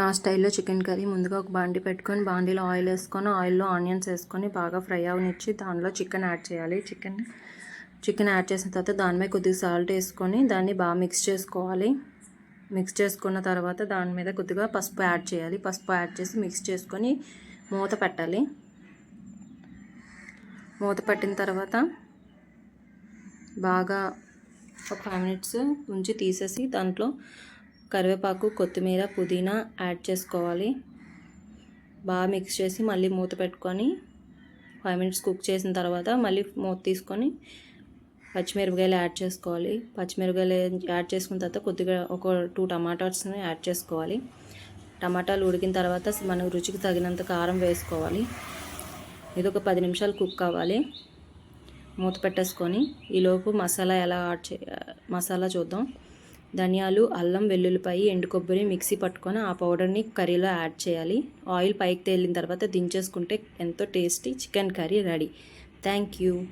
నా స్టైల్లో chicken curry ముందుగా ఒక బాండి పెట్టుకొని బాండీలో ఆయిల్ వేసుకొని ఆయిల్లో ఆనియన్స్ వేసుకొని బాగా ఫ్రై అవనిచ్చి దానిలో చికెన్ యాడ్ చేయాలి. చికెన్ చికెన్ యాడ్ చేసిన తర్వాత దాని మీద కొద్దిగా సాల్ట్ వేసుకొని దాన్ని బాగా మిక్స్ చేసుకోవాలి. మిక్స్ చేసుకున్న తర్వాత దాని మీద కొద్దిగా పసుపు యాడ్ చేయాలి. పసుపు యాడ్ చేసి మిక్స్ చేసుకొని మూత పెట్టాలి. మూత పెట్టిన తర్వాత బాగా ఒక ఫైవ్ మినిట్స్ ఉంచి తీసేసి దాంట్లో కరివేపాకు కొత్తిమీర పుదీనా యాడ్ చేసుకోవాలి. బాగా మిక్స్ చేసి మళ్ళీ మూత పెట్టుకొని ఫైవ్ మినిట్స్ కుక్ చేసిన తర్వాత మళ్ళీ మూత తీసుకొని పచ్చిమిరపకాయలు యాడ్ చేసుకోవాలి. పచ్చిమిరపకాయలు యాడ్ చేసుకున్న తర్వాత కొద్దిగా ఒక టూ టమాటాస్ని యాడ్ చేసుకోవాలి. టమాటాలు ఉడికిన తర్వాత మనకు రుచికి తగినంత కారం వేసుకోవాలి. ఇది ఒక పది నిమిషాలు కుక్ అవ్వాలి మూత పెట్టేసుకొని ఈలోపు మసాలా ఎలా యాడ్ చే మసాలా చూద్దాం. ధనియాలు అల్లం వెల్లుల్లిపాయి ఎండు కొబ్బరి మిక్సీ పట్టుకొని ఆ పౌడర్ని కర్రీలో యాడ్ చేయాలి. ఆయిల్ పైకి తేలిన తర్వాత దించేసుకుంటే ఎంతో tasty chicken curry ready. Thank you.